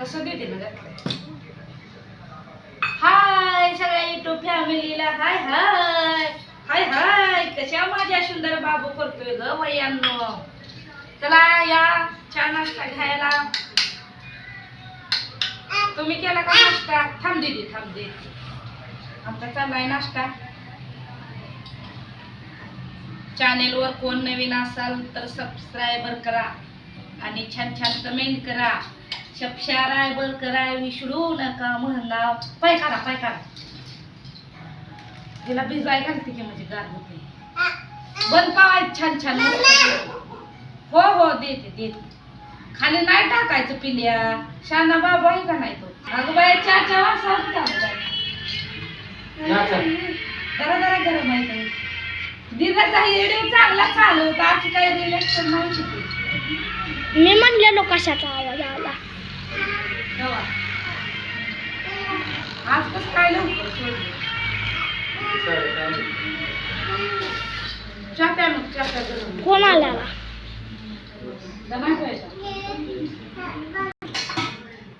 कसं देते हाय सगळ्या युट्यूब फॅमिलीला हाय हाय. हाय हाय. कशा माझ्या सुंदर बाबू करतोय ग वयांनो? चला या छान नाश्ता घ्यायला. तुम्ही केला का नाश्ता? थांब दिदी थांब दे. आमचा चाललाय नाश्ता. चॅनेलवर कोण नवीन असाल तर सबस्क्रायबर करा आणि छान छान कमेंट करा. सबस्क्रायबर करा विसरू नका म्हणा. पाय काढा पाय काढा. तिला भिजाय घालते की म्हणजे गार होते. बंद पावाय छान छान. हो हो देते देते. खाली नाही टाकायचं पिल्या शाना बाबा का नाही तो? अगं बाई चहा चहा सांग जरा जरा गरम आहे. ताई. दिदाचा व्हिडिओ चांगला चालू होता. आज काही रिलेक्शन ती. मी म्हणलेलो कशाचा आवाज आला आज कसं काय लवकर सोडलं चहा प्या मग चहा प्या गरम कोण ठेवायचा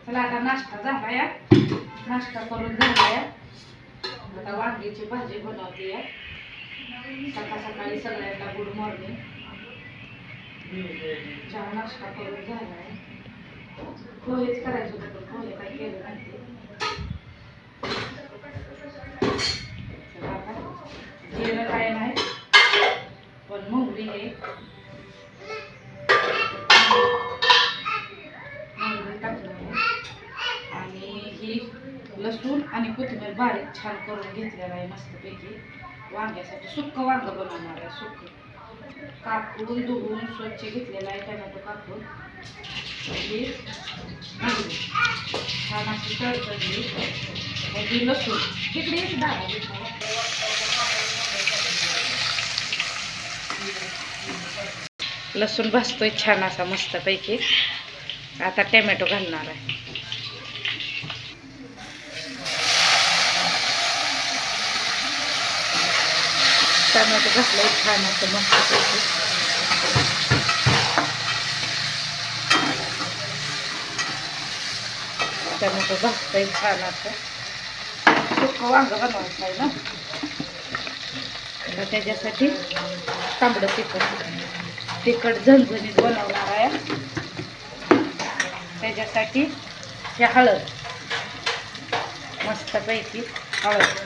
चला आता नाश्ता झाला या नाश्ता करून झाला या आता वांग्याची भाजी बनवते या सकाळ सकाळी सगळ्यांना गुड मॉर्निंग. चहा नाश्ता करून झाला आहे पोहेच करायचं होतं पण पोहे काय केलं नाही ते. चला आता केलं काय नाही पण मोगरी आहे मोगरी टाकलं आणि ही लसूण आणि कोथिंबीर बारीक छान करून घेतलेला आहे मस्तपैकी. वांग्यासाठी सुक्क वांग बनवणार आहे सुक्क. कापून धुवून स्वच्छ घेतलेला आहे टमॅटो कापून. ही छान अशी तडतडली. ही लसूण. तिकडे एक डाळा लसूण भाजतोय छान असा मस्तपैकी. आता टॅमॅटो घालणार आहे. टॅमॅटो घातलंय छान असं मस्तपैकी. टॅमॅटो भाजतोय छान असं. सुकं वांग बनवायचं आहे ना? तर त्याच्यासाठी तांबडं तिखट तिखट झणझणीत बनवणार आहे. त्याच्यासाठी हे हळद मस्तपैकी हळद.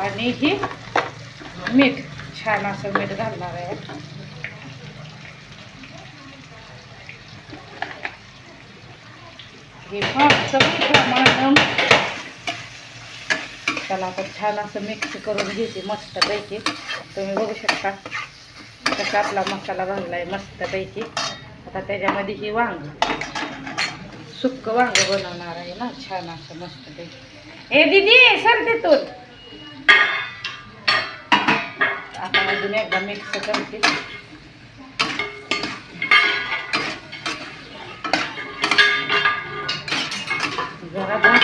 आणि ही मीठ छान असं मीठ घालणार आहे. हे फारसं प्रमाण त्याला आपण छान असं मिक्स करून घेते मस्तपैकी. तुम्ही बघू शकता कसा आपला मसाला भाजला आहे मस्तपैकी. आता त्याच्यामध्ये ही वांग सुक्क वांग बनवणार आहे ना छान असं मस्तपैकी. ए दिदी सर तिथून. आता अजून एकदा मिक्स करते.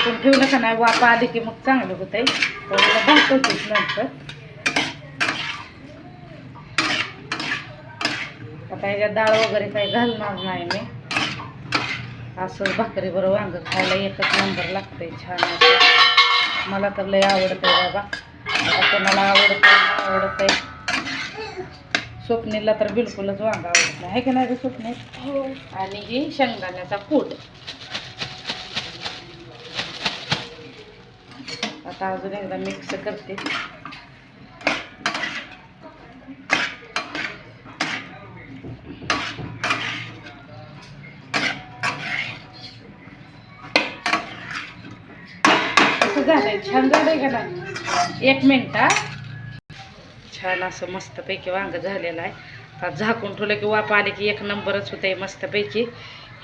भाकून ठेवलं का नाही वापा आली की मग चांगलं होत आहे भाकवतेच नंतर. आता ह्याच्यात डाळ वगैरे काही घालणार नाही मी. असं भाकरी बरोबर वांग खायला एकच नंबर लागतंय छान असं. मला तर लय आवडतंय बाबा. आता कोणाला आवडतं नाही आवडतंय. स्वप्नीला तर बिलकुलच वांग आवडत नाही. आहे की नाही रे स्वप्नील हो. आणि ही शेंगदाण्याचा कूट. आता अजून एकदा मिक्स करते. असं झालंय. छान झालंय का नाही एक मिनिट छान असं मस्तपैकी वांग झालेलं आहे. आता झाकून ठेवलं की वाप आले की एक नंबरच होत आहे मस्तपैकी.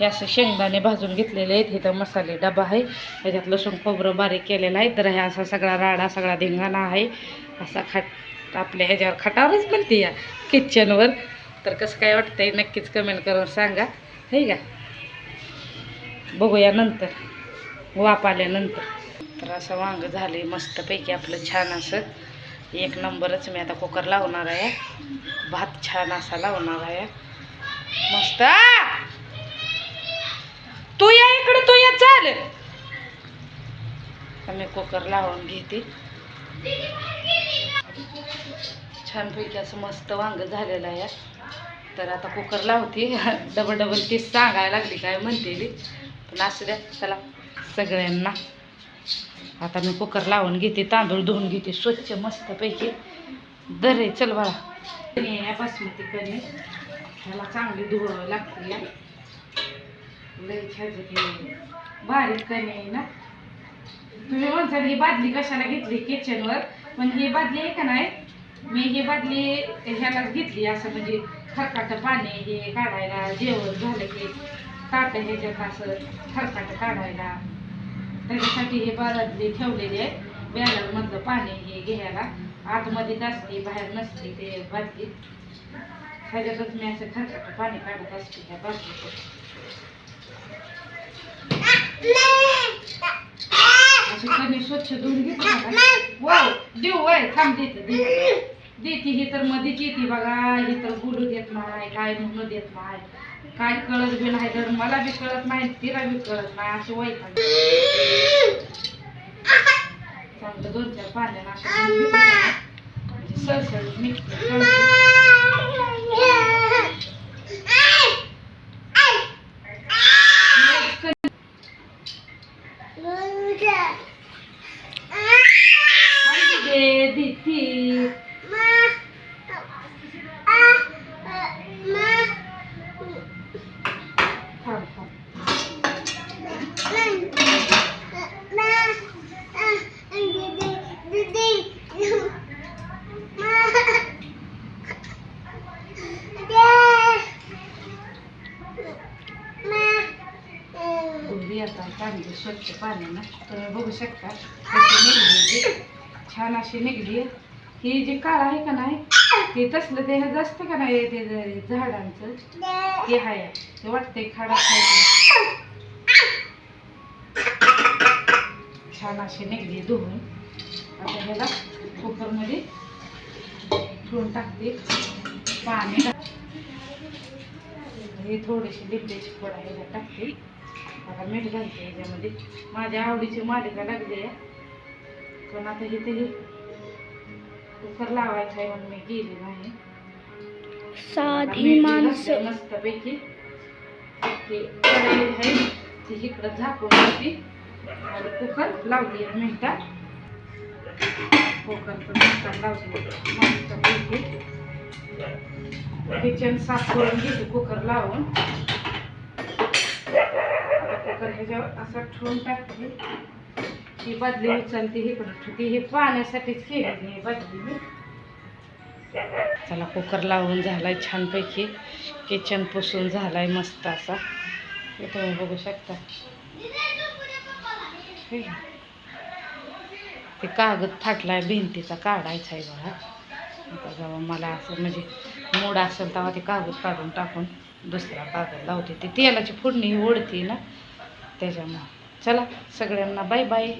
हे असं शेंगदाणे भाजून घेतलेले आहेत. इथं मसाले डबा आहे. ह्याच्यात लसूण खोबरं बारीक केलेलं आहे. तर ह्या असा सगळा राडा सगळा धिंगाणा आहे. असा खाट आपल्या ह्याच्यावर खाटावरच म्हणते या किचनवर तर कसं काय वाटतंय नक्कीच कमेंट करून सांगा. हे का? बघूया नंतर. वाप आल्यानंतर. तर असं वांग झाले मस्तपैकी आपलं छान असं. एक नंबरच मी आता कुकर लावणार आहे. भात छान असा लावणार आहे. मस्त! तू या इकडे तू या चाल. मी कुकर लावून घेते. छानपैकी असं मस्त वांग झालेलं आहे. तर आता कुकर लावते. डबल डबल तीच सांगायला लागली काय म्हणते ती. पण असू द्या चला सगळ्यांना. आता मी कुकर लावून घेते तांदूळ धुवून घेते स्वच्छ मस्तपैकी. दरे चल बाळा. बासमती कणी ह्याला चांगली धुवावं लागते. या लई छान बारीक कणी आहे ना. तुम्ही म्हणसाल ही बादली कशाला घेतली? किचनवर पण ही बादली आहे का नाही? मी ही बादली ह्यालाच घेतली. असं म्हणजे खरकाटं पाणी हे काढायला जेवण झालं की ताट ह्याच्यात असं खरकाटं काढायला. त्याच्यासाठी हे बादली ठेवलेली आहे. बॅलरमधलं पाणी हे घ्यायला. आतमध्येच असते बाहेर नसते ते बादली. ह्याच्यातच मी असं खरकाटं पाणी काढत असते ह्या बादलीत अशी स्वच्छ धुवून घेते वाव देऊ वय थांब देते देते. ही तर मधीच येते बघा. ही तर बोलू देत नाही काय म्हणू देत नाही. काय कळत बी नाही तर मला बी कळत नाही तिला बी कळत नाही असं वय चांगलं दोन चार पाण्यानं असं सर मी ना, म्हणजे सळसळीत निघते कळते. खाली दे देते थांब थांब धुली आता कांदे स्वच्छ पाण्यानं तर बघू शकता कशी निघली छान अशी निघली. ही जी काळ आहे का नाही ते तसलं ते जास्त का नाही ते झाडांचं? ते आहे. ते वाटतंय खाडा छान अशी निघली धुवून. आता ह्याला कुकरमध्ये ठेवून टाकते. पाणी हे थोडीशी लिंबाची फोड ह्याला टाकते. आता मीठ घालते ह्याच्यामध्ये माझ्या आवडीची मालिका लागली आहे. पण आता हे कुकर लावायचं आहे म्हणून मी गेली नाही साधी माणसं. मस्तपैकी. कढई आहे ती इकडं झाकून होती आणि कुकर लावली आहे मिनटात. कुकर पण मिनटात लावली मस्तपैकी. किचन साफ करून घेते कुकर लावून. कुकर ह्याच्यावर असं ठेवून टाकते. ही बादली उचलते इकडं ठेवते. हे पाण्यासाठीच केलेली ही बादली. मी चला कुकर लावून झालाय छानपैकी. किचन पुसून झालाय मस्त असा. हे तुम्ही बघू शकता. ते कागद फाटलाय भिंतीचा काढायचा आहे बघा. जेव्हा मला असं म्हणजे मूड असेल तेव्हा ते कागद काढून टाकून दुसरा कागद लावते. ते तेलाची फोडणी ओढते ना त्याच्यामुळं. चला सगळ्यांना बाय बाय